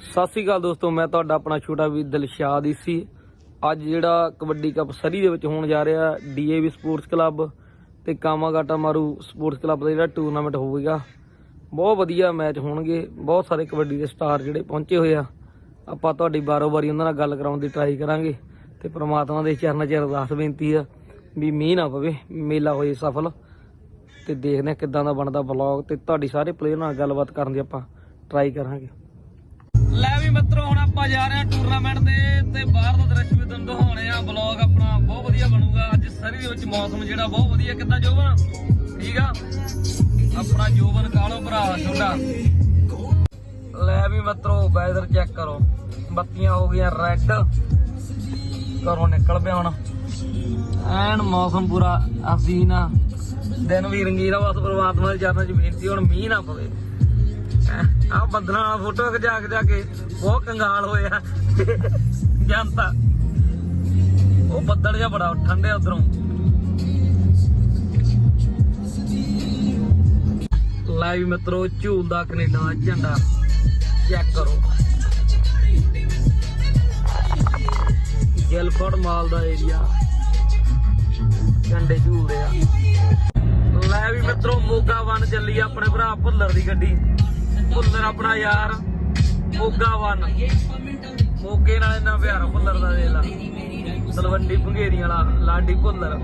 ਸਤਿ ਸ੍ਰੀ ਅਕਾਲ ਦੋਸਤੋ, ਮੈਂ ਤੁਹਾਡਾ ਆਪਣਾ ਛੋਟਾ ਵੀ ਦਿਲਸ਼ਾਦ ਸੀ। ਅੱਜ ਜਿਹੜਾ ਕਬੱਡੀ ਕੱਪ ਸਰੀ ਦੇ ਵਿੱਚ ਹੋਣ ਜਾ ਰਿਹਾ ਡੀਏਵੀ ਸਪੋਰਟਸ ਕਲੱਬ ਤੇ ਕਾਮਾਗਾਟਾ ਮਾਰੂ ਸਪੋਰਟਸ ਕਲੱਬ ਦਾ ਜਿਹੜਾ ਟੂਰਨਾਮੈਂਟ ਹੋਵੇਗਾ, ਬਹੁਤ ਵਧੀਆ ਮੈਚ ਹੋਣਗੇ, ਬਹੁਤ ਸਾਰੇ ਕਬੱਡੀ ਦੇ ਸਟਾਰ ਜਿਹੜੇ ਪਹੁੰਚੇ ਹੋਏ ਆ। ਆਪਾਂ ਤੁਹਾਡੀ ਬਾਰੋ ਬਾਰੀ ਉਹਨਾਂ ਨਾਲ ਗੱਲ ਕਰਾਉਣ ਦੀ ਟਰਾਈ ਕਰਾਂਗੇ ਤੇ ਪ੍ਰਮਾਤਮਾ ਦੇ ਚਰਨਾਂ 'ਚ ਅਰਦਾਸ ਬੇਨਤੀ ਆ ਵੀ ਮੀਂਹ ਨਾ ਪਵੇ, ਮੇਲਾ ਹੋਏ ਸਫਲ ਤੇ ਦੇਖਦੇ ਆ ਕਿੱਦਾਂ ਦਾ ਬਣਦਾ ਵਲੌਗ ਤੇ ਤੁਹਾਡੀ ਸਾਰੇ ਪਲੇਅਰ ਨਾਲ ਗੱਲਬਾਤ ਕਰਨ ਦੀ ਆਪਾਂ ਟਰਾਈ ਕਰਾਂਗੇ। ਵੀ ਮਿੱਤਰੋ, ਹੁਣ ਆਪਾਂ ਜਾ ਰਹੇ ਹਾਂ ਟੂਰਨਾਮੈਂਟ ਦੇ ਤੇ ਬਾਹਰ ਦਾ ਦ੍ਰਿਸ਼ ਵੀ ਤੁਹਾਨੂੰ ਦਿਖਾਉਣੇ ਆ। ਵਲੌਗ ਆਪਣਾ ਬਹੁਤ ਵਧੀਆ ਬਣੂਗਾ। ਅੱਜ ਸਰੀ ਵਿੱਚ ਮੌਸਮ ਜਿਹੜਾ, ਬਹੁਤ ਵਧੀਆ। ਕਿੱਦਾਂ ਜੋਬਨ? ਠੀਕ ਆ? ਆਪਣਾ ਜੋਬਨ ਕਾਲੋ ਭਰਾ, ਛੋਟਾ? ਲੈ ਵੀ ਮਿੱਤਰੋ ਵੈਦਰ ਚੈੱਕ ਕਰੋ। ਬੱਤੀਆਂ ਹੋ ਗਈਆਂ ਰੈੱਡ ਘਰੋਂ ਨਿਕਲ ਪਿਆ ਹੁਣ। ਐਨ ਮੌਸਮ ਪੂਰਾ ਹਸੀਨਾ ਦਿਨ ਵੀ ਰੰਗੀਨ ਆ, ਬਸ ਪ੍ਰਮਾਤਮਾ ਦੇ ਚਰਨਾਂ 'ਚ ਬੇਨਤੀ ਹੁਣ ਮੀਂਹ ਨਾ ਪਵੇ। ਆ ਬੱਦਲਾਂ ਫੋਟੋ ਖਿਚਾ ਕੇ ਜਾ ਕੇ ਬਹੁਤ ਕੰਗਾਲ ਹੋਇਆ ਜਨਤਾ। ਉਹ ਬੱਦਲ ਜਿਹਾ ਬੜਾ ਠੰਡੇ ਉਧਰੋਂ। ਲਾਈਵ ਮਿੱਤਰੋ ਝੂਲਦਾ ਕੈਨੇਡਾ ਦਾ ਝੰਡਾ ਚੈੱਕ ਕਰੋ। ਗਿਲਫੋਰਡ ਮਾਲ ਦਾ ਏਰੀਆ ਝੰਡੇ ਝੂਲਦੇ ਆ। ਲੈ ਵੀ ਮਿੱਤਰੋ, ਮੋਗਾ ਵਨ ਚੱਲੀ ਆਪਣੇ ਭਰਾ ਭੁੱਲਰ ਦੀ ਗੱਡੀ। ਭੁੱਲਰ ਆਪਣਾ ਯਾਰ, ਮੋਗਾ ਵਨ ਮੋਗੇ ਨਾਲ ਇੰਨਾ ਪਿਆਰ ਭੁੱਲਰ ਦਾ ਦੇ ਲਾ। ਤਲਵੰਡੀ ਭੰਗੇਰੀ ਵਾਲਾ, ਲਾਡੀ ਭੁੱਲਰ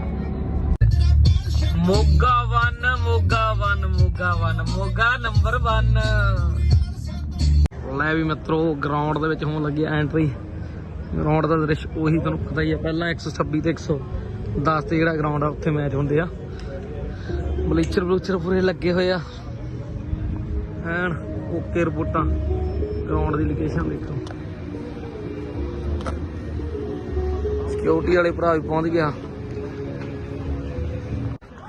ਮੋਗਾ ਵਨ ਮੋਗਾ ਮੋਗਾ ਨੰਬਰ 1 ਲੈ ਵੀ ਮਿੱਤਰੋ ਗਰਾਊਂਡ ਦੇ ਵਿੱਚ ਹੋਣ ਲੱਗੀ ਐਂਟਰੀ ਗਰਾਊਂਡ ਦਾ ਦ੍ਰਿਸ਼ ਉਹੀ ਤੁਹਾਨੂੰ ਪਤਾ ਹੀ ਆ, ਪਹਿਲਾਂ 126 ਤੇ 110 ਤੇ ਜਿਹੜਾ ਗਰਾਊਂਡ ਆ, ਉੱਥੇ ਮੈਚ ਹੁੰਦੇ ਆ। ਬਲੀਚਰ ਬਲੂਚਰ ਪੂਰੇ ਲੱਗੇ ਹੋਏ ਆ। ਐਨ ਓਕੇ ਰਿਪੋਰਟਾਂ ਗਰਾਊਂਡ ਦੀ ਲੋਕੇਸ਼ਨ ਦੇਖੋ। ਸਿਕਿਉਰਿਟੀ ਵਾਲੇ ਭਰਾ ਵੀ ਪਹੁੰਚ ਗਿਆ।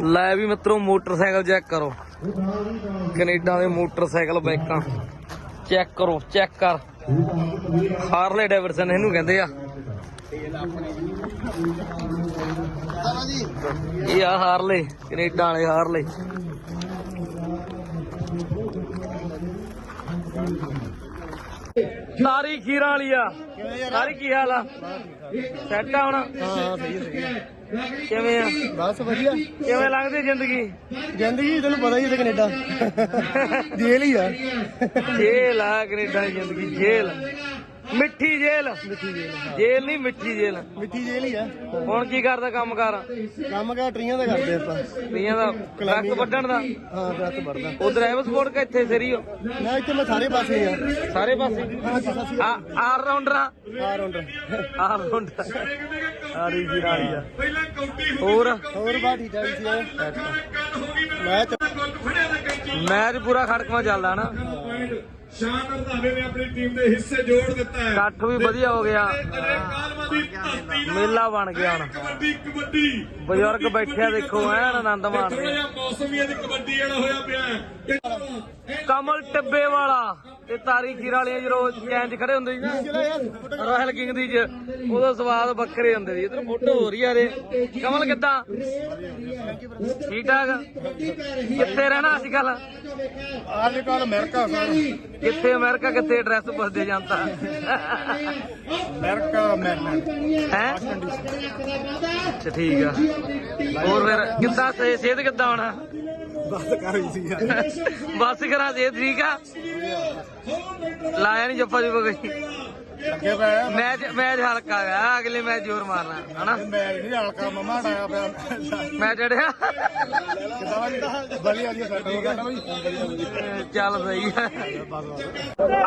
ਲੈ ਵੀ ਮਿੱਤਰੋ, ਮੋਟਰਸਾਈਕਲ ਚੈੱਕ ਕਰੋ। ਕੈਨੇਡਾ ਦੇ ਮੋਟਰਸਾਈਕਲ ਬਾਈਕਾਂ। ਚੈੱਕ ਕਰੋ ਚੈੱਕ ਕਰ। ਹਾਰਲੇ ਡੈਵਰਸਨ ਇਹਨੂੰ ਕਹਿੰਦੇ ਆ। ਇਹ ਆ ਹਾਰਲੇ ਕੈਨੇਡਾ ਵਾਲੇ ਹਾਰਲੇ ਸਾਰੀ ਖੀਰਾਂ ਵਾਲੀ ਆ। ਸਾਰੀ ਕੀ ਹਾਲ ਆ? ਸੈੱਟ ਆ ਹੁਣ। ਹਾਂ ਸਹੀ ਸਹੀ ਕਿਵੇਂ ਆ? ਬਸ ਵਧੀਆ। ਕਿਵੇਂ ਲੰਘਦੀ ਜ਼ਿੰਦਗੀ? ਜ਼ਿੰਦਗੀ ਤੈਨੂੰ ਪਤਾ ਹੀ ਹੈ ਕੈਨੇਡਾ। ਜੇਲ੍ਹ ਹੀ ਆ। ਜੇਲ੍ਹ ਆ ਕੈਨੇਡਾ ਦੀ ਜ਼ਿੰਦਗੀ ਜੇਲ੍ਹ ਮਿੱਠੀ ਜੇਲ੍ਹ ਮਿੱਠੀ ਜੇਲ੍ਹ ਜੇਲ੍ਹ ਨਹੀਂ ਮਿੱਠੀ ਜੇਲ੍ਹ ਮਿੱਠੀ ਜੇਲ੍ਹ ਹੀ ਆ। ਹੁਣ ਕੀ ਕਰਦਾ ਕੰਮ ਕਰ? ਕੰਮ ਕਾ ਟਰੀਆਂ ਦਾ ਕਰਦੇ ਆਪਾਂ। ਪੀਆਂ ਦਾ ਟਰੱਕ ਵੱਢਣ ਦਾ? ਹਾਂ ਦਰਤ ਵੜਦਾ ਉਧਰ ਐਵ ਸਪੋਰਟ ਕਿ ਇੱਥੇ ਸਰੀਓ ਮੈਂ ਇੱਥੇ ਮੈਂ ਸਾਰੇ ਪਾਸੇ ਆ। ਸਾਰੇ ਪਾਸੇ? ਹਾਂ ਜੀ ਸਸੀ ਆ ਆਲ ਰਾਉਂਡਰ ਆ। ਆ ਰੌਂਡ ਆਲ ਰਾਉਂਡਰ ਆਰੀ ਜੀ ਰਾਲੀ ਆ। ਹੋਰ? ਹੋਰ ਬਾ ਠੀਕ ਠਾਕ ਸੀ ਮੈਂ ਮੈਚ ਪੂਰਾ ਖੜਕਵਾ ਚੱਲਦਾ ਨਾ ਸ਼ਾਨ ਰੰਧਾਵੇ ਨੇ ਆਪਣੀ ਟੀਮ ਦੇ ਹਿੱਸੇ ਜੋੜ ਦਿੱਤਾ ਹੈ। ਇਕੱਠ ਵੀ ਵਧੀਆ ਹੋ ਗਿਆ। ਮੇਲਾ ਬਣ ਗਿਆ ਹੁਣ। ਕਬੱਡੀ ਕਬੱਡੀ ਬਜ਼ੁਰਗ ਬੈਠੇ ਆ ਦੇਖੋ ਐਨ ਆਨੰਦ ਥੋੜਾ ਮਾਣਦੇ ਆ। ਜਿਹਾ ਮੌਸਮ ਵੀ ਅੱਜ ਕਬੱਡੀ ਵਾਲਾ ਹੋਇਆ ਪਿਆ ਕਮਲ ਟਿੱਬੇ ਵਾਲਾ। ਤੇ ਤਾਰੀ ਖੀਰ ਵਾਲੀਆਂ ਜਦੋਂ ਚੈਨ 'ਚ ਖੜੇ ਹੁੰਦੇ ਸੀ ਨਾ। ਰਾਇਲ ਕਿੰਗ ਦੀ ਚ ਉਹਦਾ ਸਵਾਦ ਵੱਖਰੇ ਹੁੰਦੇ ਸੀ। ਇਧਰ ਫੋਟੋ ਹੋ ਰਹੀ ਆ ਰੇ ਕਮਲ ਕਿੱਦਾਂ? ਠੀਕ ਠਾਕ ਕਿੱਥੇ ਰਹਿਣਾ ਅੱਜ ਕੱਲ ਅੱਜ ਕੱਲ ਅਮਰੀਕਾ ਸਰ। ਕਿੱਥੇ ਅਮਰੀਕਾ ਕਿੱਥੇ ਐਡਰੈਸ ਪੁੱਛਦੇ ਜਾਂਦਾ ਅਮਰੀਕਾ ਮੈਰਲੈਂਡ ਹੈ? ਅੱਛਾ ਠੀਕ ਆ। ਹੋਰ ਫਿਰ ਕਿੱਦਾਂ ਸਿਹਤ ਕਿੱਦਾਂ ਹੋਣਾ? ਬਸ ਕਰ ਸੀ ਯਾਰ। ਬਸ ਕਰਾਂ ਸਿਹਤ ਠੀਕ ਆ? ਲਾਇਆ ਨਹੀਂ ਜੱਫਾ ਜੁਫਾ ਕੋਈ ਲੱਗੇ ਪਿਆ ਮੈਚ ਮੈਚ ਹਲਕਾ ਗਿਆ ਅਗਲੇ ਮੈਚ ਜ਼ੋਰ ਮਾਰਨਾ ਹਨਾ? ਮੈਂ ਨਹੀਂ ਹਲਕਾ ਮਮਾ ਡਾਇਆ ਪਿਆ। ਮੈਂ ਚੜਿਆ। ਕਿਦਾਂ ਵਧੀਆ ਵਧੀਆ ਸੈੱਟ ਹੋ ਗਿਆ। ਨਾ ਬਈ ਚੱਲ ਸਹੀ ਹੈ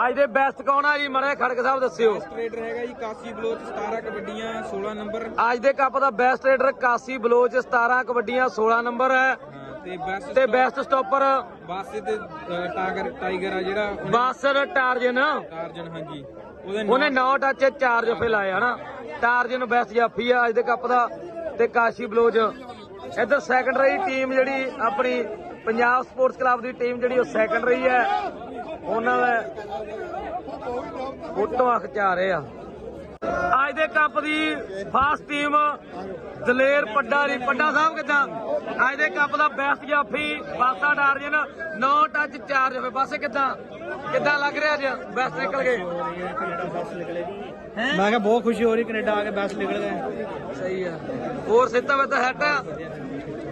ਅੱਜ ਦੇ ਬੈਸਟ ਕੌਣ ਆ ਜੀ? ਮੜੇ ਖੜਕ ਸਾਹਿਬ ਦੱਸਿਓ। ਟ੍ਰੇਡਰ ਹੈਗਾ ਜੀ ਕਾਸੀ ਬਲੋਚ 17 ਕਬੱਡੀਆਂ 16 ਨੰਬਰ ਅੱਜ ਦੇ ਕੱਪ ਦਾ ਬੈਸਟ ਰੇਡਰ ਕਾਸੀ ਬਲੋਚ 17 ਕਬੱਡੀਆਂ 16 ਨੰਬਰ ਹੈ। ਤੇ ਬੈਸਟ ਤੇ ਬੈਸਟ ਸਟਾਪਰ ਬਾਸੇ ਤੇ ਅ, ਟਾਗਰ ਟਾਈਗਰ ਆ ਜਿਹੜਾ ਉਹਨੇ ਬਾਸਰ ਟਾਰਜਨ। ਟਾਰਜਨ ਹਾਂਜੀ। ਉਹਦੇ ਉਹਨੇ 9 ਟੱਚ 4 ਜਫੇ ਲਾਏ ਹਨਾ? ਟਾਰਜਨ ਬੈਸਟ ਜਾਫੀ ਆ ਅੱਜ ਦੇ ਕੱਪ ਦਾ ਤੇ ਕਾਸ਼ੀ ਬਲੋਚ। ਇੱਧਰ ਸੈਕੰਡਰੀ ਟੀਮ ਜਿਹੜੀ ਆਪਣੀ ਪੰਜਾਬ ਸਪੋਰਟਸ ਕਲੱਬ ਦੀ ਟੀਮ ਜਿਹੜੀ ਉਹ ਸੈਕੰਡ ਰਹੀ ਹੈ ਉਹਨਾਂ ਦਾ ਫੋਟੋਆਂ ਖਿਚਾ ਰਹੇ ਆ। ਅੱਜ ਦੇ ਕੱਪ ਦੀ ਫਾਸਟ ਟੀਮ ਦਲੇਰ ਪੱਡਾ ਦੀ ਪੱਡਾ ਸਾਹਿਬ ਕਿਦਾਂ? ਅੱਜ ਦੇ ਕੱਪ ਦਾ ਬੈਸਟ ਜਾਫੀ ਬਾਸਾ ਡਾਰਜਨ 9 ਟੱਚ 4 ਜਫੇ ਬਾਸੇ ਕਿਦਾਂ? ਕਿੱਦਾਂ ਲੱਗ ਰਿਹਾ ਅੱਜ? ਬੈਸਟ ਨਿਕਲ ਗਏ। ਮੈਂ ਕਿਹਾ ਬਹੁਤ ਖੁਸ਼ੀ ਹੋ ਰਹੀ ਕੈਨੇਡਾ ਆ ਕੇ ਬੈਸਟ ਨਿਕਲ ਗਏ। ਸਹੀ ਆ। ਹੋਰ ਸਿੱਧਾ ਵੇ ਤਾਂ ਹੈਟ ਆ?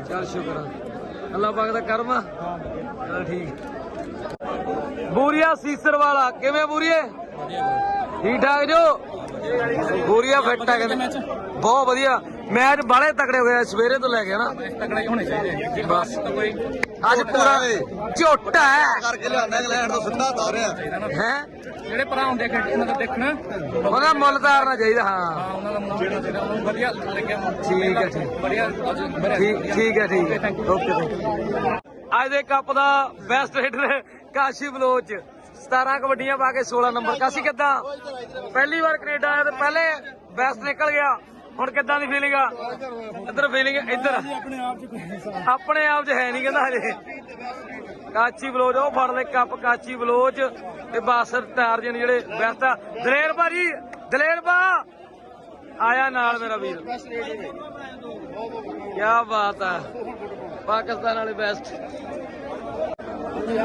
ਚੱਲ ਸ਼ੁਕਰ ਅੱਲਾਹ ਪਾਕ ਦਾ ਕਰਮ ਆ। ਚੱਲ ਠੀਕ ਬੂਰੀਆ ਸੀਸਰ ਵਾਲਾ ਕਿਵੇਂ ਬੂਰੀਏ? ਠੀਕ ਠਾਕ ਜੋ? ਬੂਰੀਆ ਫਿੱਟ ਆ ਕਹਿੰਦੇ। ਬਹੁਤ ਵਧੀਆ। ਮੈਚ ਬਾਲੇ ਤਕੜੇ ਹੋ ਗਏ ਸਵੇਰੇ ਤੋਂ ਲੈ ਕੇ ਨਾ ਤਕੜੇ ਹੋਣੇ ਚਾਹੀਦੇ ਬਸ। ਅੱਜ ਪੂਰਾ ਝੋਟਾ ਹੈ। ਕਰਕੇ ਲਿਆਂਦਾ ਇੰਗਲੈਂਡ ਤੋਂ ਸਿੱਧਾ ਤਾਰਿਆ ਹੈ। ਜਿਹੜੇ ਭਰਾ ਹੁੰਦੇ ਖੇਡ ਉਹਨਾਂ ਦਾ ਦੇਖਣਾ। ਉਹਦਾ ਮੁੱਲ ਤਾਰਨਾ ਚਾਹੀਦਾ ਹਾਂ। ਹਾਂ ਉਹਨਾਂ ਦਾ ਮੁੱਲ ਜਿਹੜਾ ਜਿਹੜਾ ਉਹਨੂੰ ਵਧੀਆ ਲੱਗਿਆ ਠੀਕ ਹੈ ਠੀਕ। ਵਧੀਆ ਠੀਕ ਠੀਕ ਹੈ ਠੀਕ। ਹੈ ਓਕੇ ਥੈਂਕ ਅੱਜ ਦੇ ਕੱਪ ਦਾ ਬੈਸਟ ਹਿੱਟਰ ਕਾਸ਼ੀ ਬਲੋਚ। 17 ਕਬੱਡੀਆਂ ਪਾ ਕੇ 16 ਨੰਬਰ। ਕਾਸ਼ੀ ਕਿੱਦਾਂ? ਪਹਿਲੀ ਵਾਰ ਕੈਨੇਡਾ ਆਇਆ ਤੇ ਪਹਿਲੇ ਬੈਸਟ ਨਿਕਲ ਗਿਆ। ਹੁਣ ਕਿੱਦਾਂ ਦੀ ਫੀਲਿੰਗ ਆ? ਇੱਧਰ ਫੀਲਿੰਗ ਇੱਧਰ। ਆਪਣੇ ਆਪ ਚ ਹੈ ਨਹੀਂ ਕਹਿੰਦਾ ਹਜੇ। ਕਾਚੀ ਬਲੋਚ ਉਹ ਫੜ ਲੈ ਕੱਪ ਕਾਚੀ ਬਲੋਚ ਤੇ ਬਾਸਰ ਟਾਰਜਨ ਜਿਹੜੇ ਬੈਸਟ ਆ। ਦਲੇਰ ਭਾਜੀ ਦਲੇਰ ਬਾ ਆਇਆ ਨਾਲ ਮੇਰਾ ਵੀਰ। ਕੀ ਬਾਤ ਹੈ ਪਾਕਿਸਤਾਨ ਵਾਲੇ ਬੈਸਟ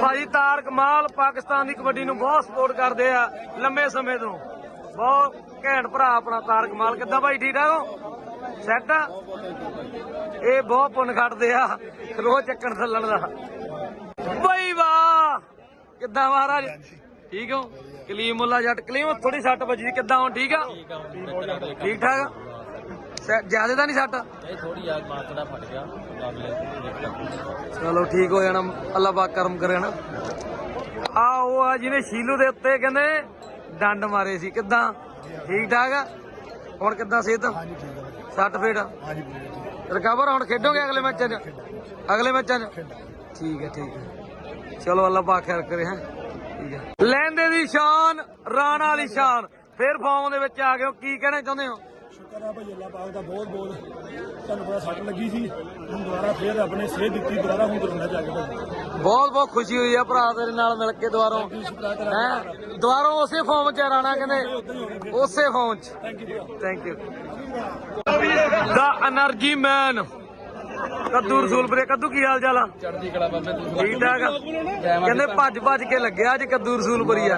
ਭਾਜੀ ਤਾਰ ਕਮਾਲ ਪਾਕਿਸਤਾਨ ਦੀ ਕਬੱਡੀ ਨੂੰ ਬਹੁਤ ਸਪੋਰਟ ਕਰਦੇ ਆ ਲੰਮੇ ਸਮੇਂ ਤੋਂ। ਬਹੁਤ ਘੈਂਟ ਭਰਾ ਆਪਣਾ ਤਾਰ ਕਮਾਲ। ਕਿੱਦਾਂ ਭਾਈ ਠੀਕ ਠਾਕ ਹੋ? ਸੈੱਟ ਆ? ਇਹ ਬਹੁਤ ਪੁੰਨ ਖੱਟਦੇ ਆ ਰੋਜ਼ ਚੱਕਣ ਥੱਲਣ ਦਾ। ਬਈ ਵਾਹ! ਕਿੱਦਾਂ ਮਹਾਰਾਜ? ਠੀਕ ਹੋ? ਕਲੀਮ ਮੁੱਲਾ ਜੱਟ ਕਲੀਮ ਥੋੜੀ ਸੱਟ ਵੱਜੀ। ਕਿੱਦਾਂ ਹੁਣ? ਠੀਕ ਆ? ਠੀਕ ਠਾਕ ਜ਼ਿਆਦਾ ਤਾਂ ਨਹੀਂ ਸੱਟ? ਇਹ ਥੋੜੀ ਯਾਰ ਮਾਤੜਾ ਫਟ ਗਿਆ। ਚਲੋ ਠੀਕ ਹੋ ਜਾਣਾ ਅੱਲਾ ਪਾਕ ਕਰਮ ਕਰੇ ਨਾ ਆ ਉਹ ਆ ਜਿਹਨੇ ਸ਼ੀਲੂ ਦੇ ਉੱਤੇ ਕਹਿੰਦੇ ਡੰਡ ਮਾਰੇ ਸੀ। ਕਿੱਦਾਂ? ਠੀਕ ਠਾਕ ਆ? ਹੁਣ ਕਿੱਦਾਂ ਸਿਹਤ? ਸੱਟ ਫੇਟ? ਰਿਕਵਰ ਹੁਣ ਖੇਡੋਗੇ ਅਗਲੇ ਮੈਚਾਂ 'ਚ? ਅਗਲੇ ਮੈਚਾਂ 'ਚ? ਠੀਕ ਹੈ ਠੀਕ ਹੈ ਚਲੋ ਅੱਲਾ ਪਾਕ ਖੈਰ ਕਰੇ ਹੈ? ਠੀਕ ਹੈ ਲੈਂਦੇ ਦੀ ਸ਼ਾਨ ਰਾਣਾ ਵਾਲੀ ਸ਼ਾਨ। ਫੇਰ ਫਾਰਮ ਦੇ ਵਿੱਚ ਆ ਗਏ ਹੋ। ਕੀ ਕਹਿਣਾ ਚਾਹੁੰਦੇ ਹੋ? ਕਰਾ ਭਾਈ ਅੱਲਾ ਪਾਕ ਦਾ ਬਹੁਤ ਬਹੁਤ। ਤੁਹਾਨੂੰ ਬੜਾ ਸੱਟ ਲੱਗੀ ਸੀ ਹੁਣ ਦੁਬਾਰਾ ਫੇਰ ਆਪਣੇ ਸਿਹਤ ਦਿੱਤੀ ਦੁਬਾਰਾ ਹੁਣ ਦੁਰਨਾ ਜਾ ਕੇ ਭਾਈ। ਬਹੁਤ ਬਹੁਤ ਖੁਸ਼ੀ ਹੋਈ ਆ ਭਰਾ ਤੇਰੇ ਨਾਲ ਮਿਲ ਕੇ ਦੁਬਾਰੋਂ। ਹੈ? ਦੁਬਾਰੋਂ ਉਸੇ ਫਾਰਮ 'ਚ ਰਾਣਾ ਕਹਿੰਦੇ। ਉਸੇ ਫਾਰਮ 'ਚ। ਥੈਂਕ ਯੂ ਦਾ એનર્ਜੀ ਮੈਨ ਕੱਦੂ ਰਸੂਲ ਬਰੇ ਕੱਦੂ ਕੀ ਹਾਲ ਚਾਲ ਆ? ਚੜਦੀ ਕਲਾ ਬਾਬੇ ਠੀਕ ਠਾਕ ਕਹਿੰਦੇ ਭੱਜ ਭੱਜ ਕੇ ਲੱਗਿਆ ਅੱਜ ਕੱਦੂ ਰਸੂਲ ਬਰੀ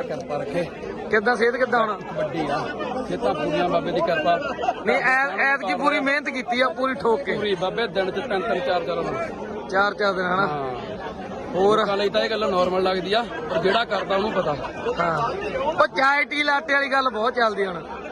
ਕਿੱਦਾਂ ਸਿਹਤ ਕਿੱਦਾਂ ਹੁਣ? ਵੱਡੀ ਆ। ਖੇਤਾਂ ਪੂਰੀਆਂ ਬਾਬੇ ਦੀ ਕਿਰਪਾ। ਨਹੀਂ ਐ ਐਤ ਕੀ ਪੂਰੀ ਮਿਹਨਤ ਕੀਤੀ ਆ ਪੂਰੀ ਠੋਕ ਕੇ। ਪੂਰੀ ਬਾਬੇ ਦਿਨ ਚ ਤਿੰਨ ਤਿੰਨ ਚਾਰ ਚਾਰ ਹਾਂ ਚਾਰ ਚਾਰ ਦਿਨ ਹਨਾ? ਹੋਰ? ਗੱਲ ਤਾਂ ਇਹ ਗੱਲ ਨਾਰਮਲ ਲੱਗਦੀ ਆ ਪਰ ਜਿਹੜਾ ਕਰਦਾ ਉਹਨੂੰ ਪਤਾ। ਹਾਂ। ਉਹ ਚਾਏ ਟੀ ਲਾਟੇ ਵਾਲੀ ਗੱਲ ਬਹੁਤ ਚੱਲਦੀ ਹੁਣ।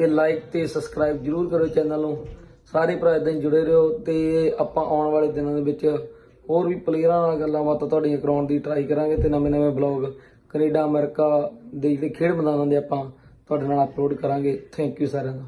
ਤੇ ਲਾਈਕ ਤੇ ਸਬਸਕ੍ਰਾਈਬ ਜਰੂਰ ਕਰੋ ਚੈਨਲ ਨੂੰ। ਸਾਰੇ ਭਰਾ ਇਦਾਂ ਹੀ ਜੁੜੇ ਰਹੋ ਤੇ ਆਪਾਂ ਆਉਣ ਵਾਲੇ ਦਿਨਾਂ ਦੇ ਵਿੱਚ ਹੋਰ ਵੀ ਪਲੇਅਰਾਂ ਨਾਲ ਗੱਲਾਂ ਬਾਤਾਂ ਤੁਹਾਡੀਆਂ ਕਰਾਉਣ ਦੀ ਟਰਾਈ ਕਰਾਂਗੇ ਤੇ ਨਵੇਂ ਨਵੇਂ ਬਲੌਗ ਕੈਨੇਡਾ, ਅਮਰੀਕਾ ਦੇ ਜਿਹੜੇ ਖੇਡ ਮੈਦਾਨਾਂ ਦੇ ਆਪਾਂ ਤੁਹਾਡੇ ਨਾਲ ਅਪਲੋਡ ਕਰਾਂਗੇ। ਥੈਂਕ ਯੂ ਸਾਰਿਆਂ ਦਾ।